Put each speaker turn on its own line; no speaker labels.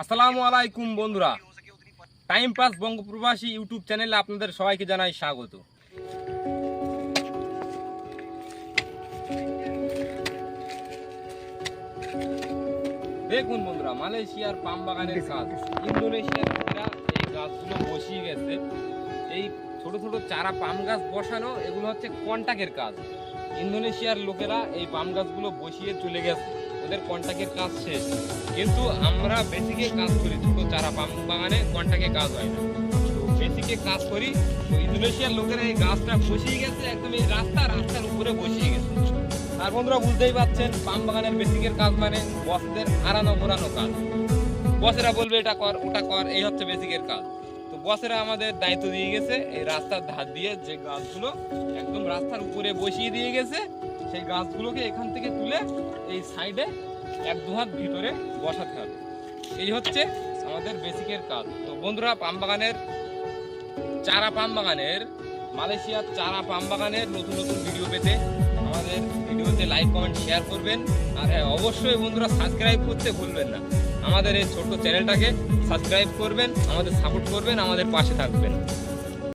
আসসালামু আলাইকুম বন্ধুরা। টাইম পাস বঙ্গপ্রবাসী ইউটিউব চ্যানেলে আপনাদের সবাইকে জানাই স্বাগত। দেখুন বন্ধুরা মালয়েশিয়ার পাম বাগানের কাজ ইন্দোনেশিয়ার এই গাছগুলো বসিয়ে গেছে। এই ছোট ছোট চারা পাম গাছ বসানো এগুলো হচ্ছে কন্টাকের কাজ। ইন্দোনেশিয়ার লোকেরা এই পাম গাছগুলো বসিয়ে চলে গেছে। ওদের কন্টাকের কাজ শেষ। কিন্তু আমরা বেসিকে কাজ করি চারা পাম বাগানে কন্টাকে কাজ হয় না। বেসিকে কাজ করি, তো ইন্দোনেশিয়ার লোকেরা এই গাছটা বসিয়ে গেছে, একদম এই রাস্তা, রাস্তার উপরে বসিয়ে গেছে। আর বন্ধুরা বুঝতেই পাচ্ছেন পাম বাগানের বেসিকের কাজ মানে বসদের আড়ানো ঘোরানো কাজ। বসেরা বলবে এটা কর, ওটা কর, এই হচ্ছে বেসিকের কাজ। তো বসেরা আমাদের দায়িত্ব দিয়ে গেছে, এই রাস্তার ধার দিয়ে যে গাছগুলো একদম রাস্তার উপরে বসিয়ে দিয়ে গেছে সেই গাছগুলোকে এখান থেকে তুলে এই সাইডে এক দু হাত ভিতরে বসাতে হবে। এই হচ্ছে আমাদের বেসিকের কাজ। তো বন্ধুরা, পাম বাগানের চারা পাম বাগানের, মালয়েশিয়ার চারা পাম বাগানের নতুন নতুন ভিডিও পেতে আমাদের ভিডিওতে লাইক কমেন্ট শেয়ার করবেন। আর হ্যাঁ অবশ্যই বন্ধুরা সাবস্ক্রাইব করতে ভুলবেন না। আমাদের এই ছোট্ট চ্যানেলটাকে সাবস্ক্রাইব করবেন, আমাদের সাপোর্ট করবেন, আমাদের পাশে থাকবেন।